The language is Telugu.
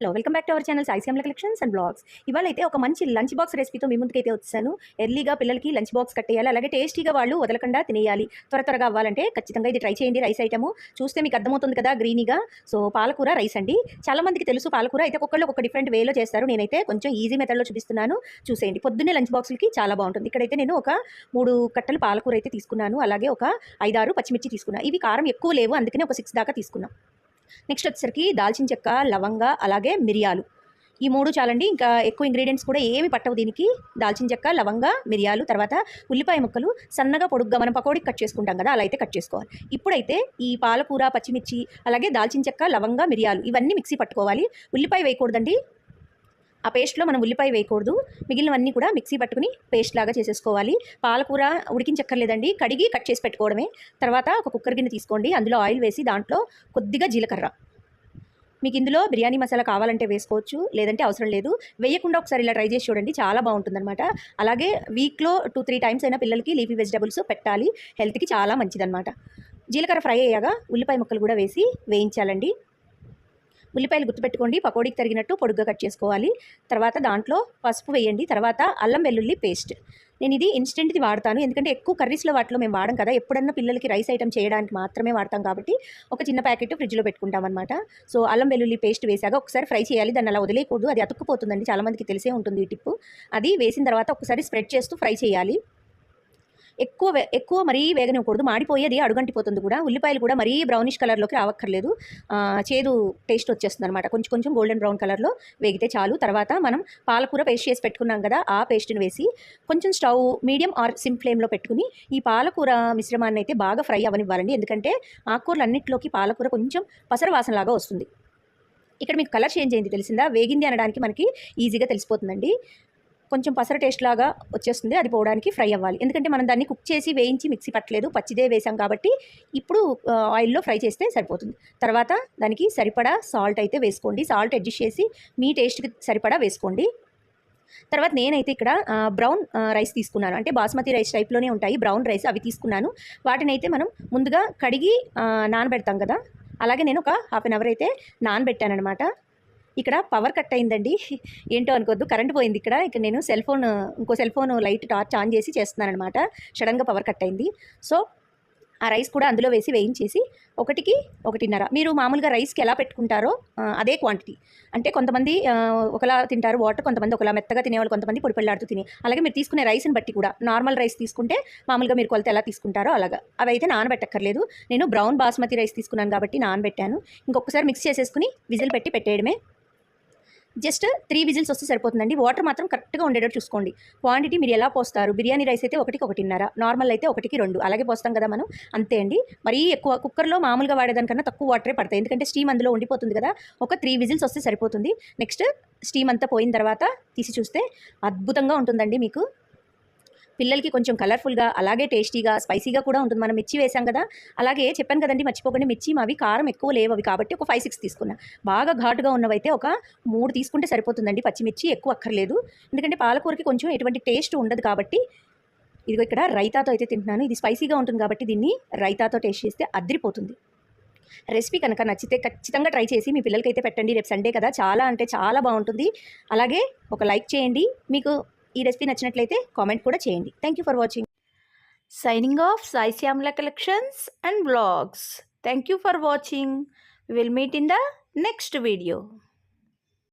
Hello welcome back to our channel ఐసీఎంల collections and blogs ఇవాళ అయితే ఒక మంచి లంచ్ బాక్స్ రెసిపీతో మీ ముందుకైతే వచ్చాను. ఎర్లీగా పిల్లలకి లంచ్ బాక్స్ కట్టేయాలి అలాగే టేస్టీగా వాళ్ళు వదలకుండా తినేయాలి. త్వర త్వరగా అవ్వాలంటే ఖచ్చితంగా ఇది ట్రై చేయండి రైస్ ఐటమ్ చూస్తే మీకు అర్థమవుతుంది కదా గ్రీనీగా సో పాలకూర రైస్ అండి. చాలా మందికి తెలుసు పాలకూర అయితే ఒక్కొక్కళ్ళు ఒక డిఫరెంట్ వేలో చేస్తారు. నేనైతే కొంచెం ఈజీ మెథడ్లో చూపిస్తున్నాను. చూసేయండి. పొద్దున్నే లంచ్ బాక్స్కి చాలా బాగుంటుంది. ఇక్కడైతే నేను ఒక మూడు కట్టలు పాలకూర అయితే తీసుకున్నాను. అలాగే ఒక ఐదారు పచ్చిమిర్చి తీసుకున్నాను ఇవి కారం ఎక్కువ లేవు అందుకనే ఒక సిక్స్ దాకా తీసుకున్నాను నెక్స్ట్ వచ్చేసరికి దాల్చిన చెక్క లవంగ అలాగే మిరియాలు. ఈ మూడు చాలండి. ఇంకా ఎక్కువ ఇంగ్రీడియంట్స్ కూడా ఏమి పట్టవు దీనికి. దాల్చిన చెక్క లవంగ మిరియాలు తర్వాత ఉల్లిపాయ ముక్కలు సన్నగా పొడుగ్గా మనం పకోడీకి కట్ చేసుకుంటాం కదా అలా అయితే కట్ చేసుకోవాలి. ఇప్పుడైతే ఈ పాలకూర పచ్చిమిర్చి అలాగే దాల్చిన చెక్క లవంగ మిరియాలు ఇవన్నీ మిక్సీ పట్టుకోవాలి. ఉల్లిపాయ వేయకూడదండి. ఆ పేస్ట్లో మనం ఉల్లిపాయ వేయకూడదు. మిగిలినవన్నీ కూడా మిక్సీ పట్టుకుని పేస్ట్ లాగా చేసేసుకోవాలి. పాలకూర ఉడికించక్కర్లేదండి. కడిగి కట్ చేసి పెట్టుకోవడమే. తర్వాత ఒక కుక్కర్ గిన్నె తీసుకోండి. అందులో ఆయిల్ వేసి దాంట్లో కొద్దిగా జీలకర్ర. మీకు ఇందులో బిర్యానీ మసాలా కావాలంటే వేసుకోవచ్చు. లేదంటే అవసరం లేదు. వేయకుండా ఒకసారి ఇలా ట్రై చేసి చూడండి. చాలా బాగుంటుందన్నమాట. అలాగే వీక్లో టూ త్రీ టైమ్స్ అయినా పిల్లలకి లీఫీ వెజిటబుల్స్ పెట్టాలి. హెల్త్కి చాలా మంచిదన్నమాట. జీలకర్ర ఫ్రై అయ్యాక ఉల్లిపాయ ముక్కలు కూడా వేసి వేయించాలండి. ఉల్లిపాయలు గుర్తుపెట్టుకోండి పకోడీకి తరిగినట్టు పొడుగ్గా కట్ చేసుకోవాలి. తర్వాత దాంట్లో పసుపు వేయండి. తర్వాత అల్లం వెల్లుల్లి పేస్ట్. నేను ఇది ఇన్స్టెంట్ది వాడతాను. ఎందుకంటే ఎక్కువ కర్రీస్లో వాటిలో మేము వాడం కదా. ఎప్పుడన్నా పిల్లలకి రైస్ ఐటమ్ చేయడానికి మాత్రమే వాడతాం కాబట్టి ఒక చిన్న ప్యాకెట్ ఫ్రిడ్జ్లో పెట్టుకుంటాం అనమాట సో అల్లం వెల్లుల్లి పేస్ట్ వేసాక ఒకసారి ఫ్రై చేయాలి. దాన్ని అలా వదిలేయకూడదు. అది అతుక్కుపోతుందండి. చాలామందికి తెలిసే ఉంటుంది ఈ టిప్పు. అది వేసిన తర్వాత ఒకసారి స్ప్రెడ్ చేస్తూ ఫ్రై చేయాలి. ఎక్కువ వే- ఎక్కువ మరీ వేగనివ్వకూడదు మాడిపోయేది అడుగంటిపోతుంది కూడా. ఉల్లిపాయలు కూడా మరీ బ్రౌనిష్ కలర్లోకి రావక్కర్లేదు. చేదు టేస్ట్ వచ్చేస్తుంది అనమాట కొంచెం కొంచెం గోల్డెన్ బ్రౌన్ కలర్లో వేగితే చాలు. తర్వాత మనం పాలకూర పేస్ట్ చేసి పెట్టుకున్నాం కదా ఆ పేస్ట్ని వేసి కొంచెం స్టవ్ మీడియం ఆర్ సిమ్ ఫ్లేమ్లో పెట్టుకుని ఈ పాలకూర మిశ్రమాన్ని అయితే బాగా ఫ్రై అవ్వనివ్వాలండి. ఎందుకంటే ఆకుకూరలు అన్నింటిలోకి పాలకూర కొంచెం పసర వాసనలాగా వస్తుంది. ఇక్కడ మీకు కలర్ చేంజ్ అయింది తెలిసిందా? వేగింది అనడానికి మనకి ఈజీగా తెలిసిపోతుందండి. కొంచెం పసర టేస్ట్ లాగా వచ్చేస్తుంది అది పోవడానికి ఫ్రై అవ్వాలి. ఎందుకంటే మనం దాన్ని కుక్ చేసి వేయించి మిక్సీ పట్టలేదు పచ్చిదే వేసాం కాబట్టి ఇప్పుడు ఆయిల్లో ఫ్రై చేస్తే సరిపోతుంది. తర్వాత దానికి సరిపడా సాల్ట్ అయితే వేసుకోండి. సాల్ట్ అడ్జస్ట్ చేసి మీ టేస్ట్కి సరిపడా వేసుకోండి. తర్వాత నేనైతే ఇక్కడ బ్రౌన్ రైస్ తీసుకున్నాను. అంటే బాస్మతి రైస్ టైప్లోనే ఉంటాయి. బ్రౌన్ రైస్ అవి తీసుకున్నాను. వాటిని అయితే మనం ముందుగా కడిగి నానబెడతాం కదా? అలాగే నేను ఒక హాఫ్ అన్ అవర్ అయితే నానబెట్టానమాట ఇక్కడ పవర్ కట్ అయిందండి. ఏంటో అనుకోద్దు కరెంట్ పోయింది ఇక్కడ. ఇక్కడ నేను సెల్ ఫోన్ ఇంకో cell phone light torch on చేసి చేస్తున్నాను అనమాట సడన్గా పవర్ కట్ అయింది. సో ఆ రైస్ కూడా అందులో వేసి వేయించేసి ఒకటికి ఒకటిన్నర. మీరు మామూలుగా రైస్కి ఎలా పెట్టుకుంటారో అదే క్వాంటిటీ అంటే కొంతమంది ఒకలా తింటారు వాటర్ కొంతమంది ఒకలా మెత్తగా తినేవాళ్ళు కొంతమంది పొడిపెళ్ళాడుతూ తినే తిని. అలాగే మీరు తీసుకునే రైస్ని బట్టి కూడా నార్మల్ రైస్ తీసుకుంటే మామూలుగా మీరు కొలత ఎలా తీసుకుంటారో అలాగా. అవి అయితే నానబెట్టక్కర్లేదు. నేను బ్రౌన్ బాస్మతి రైస్ తీసుకున్నాను కాబట్టి నానబెట్టాను. ఇంకొకసారి మిక్స్ చేసేసుకుని విజిల్ పెట్టి పెట్టేయడమే. జస్ట్ త్రీ విజిల్స్ వస్తే సరిపోతుందండి. వాటర్ మాత్రం కరెక్ట్గా ఉండేటట్టు చూసుకోండి. క్వాంటిటీ మీరు ఎలా పోస్తారు? బిర్యానీ రైస్ అయితే ఒకటికి ఒకటిన్నర నార్మల్ అయితే ఒకటికి రెండు అలాగే పోస్తాం కదా మనం. అంతే అండి. మరీ ఎక్కువ కుక్కర్లో మామూలుగా వాడేదానికన్నా తక్కువ వాటరే పడతాయి. ఎందుకంటే స్టీమ్ అందులో ఉండిపోతుంది కదా. ఒక త్రీ విజిల్స్ వస్తే సరిపోతుంది. నెక్స్ట్ స్టీమ్ అంతా పోయిన తర్వాత తీసి చూస్తే అద్భుతంగా ఉంటుందండి మీకు. పిల్లలకి కొంచెం కలర్ఫుల్గా అలాగే టేస్టీగా స్పైసీగా కూడా ఉంటుంది. మనం మిర్చి వేసాం కదా అలాగే చెప్పాను కదండి మర్చిపోకండి మిర్చి మావి కారం ఎక్కువ లేవు అవి కాబట్టి ఒక ఫైవ్ సిక్స్ తీసుకున్నా. బాగా ఘాటుగా ఉన్నవైతే ఒక మూడు తీసుకుంటే సరిపోతుందండి. పచ్చిమిర్చి ఎక్కువ అక్కర్లేదు. ఎందుకంటే పాలకూరకి కొంచెం ఎటువంటి టేస్ట్ ఉండదు కాబట్టి ఇదిగో ఇక్కడ రైతాతో అయితే తింటున్నాను. ఇది స్పైసీగా ఉంటుంది కాబట్టి దీన్ని రైతాతో టేస్ట్ చేస్తే అద్రిపోతుంది రెసిపీ కనుక నచ్చితే ఖచ్చితంగా ట్రై చేసి మీ పిల్లలకైతే పెట్టండి. రేపు సండే కదా చాలా అంటే చాలా బాగుంటుంది. అలాగే ఒక లైక్ చేయండి. మీకు ఈ రెసిపీ నచ్చినట్లయితే కామెంట్ కూడా చేయండి. Thank you for watching signing off Sai Shyamala collections and blogs thank you for watching will meet in the next video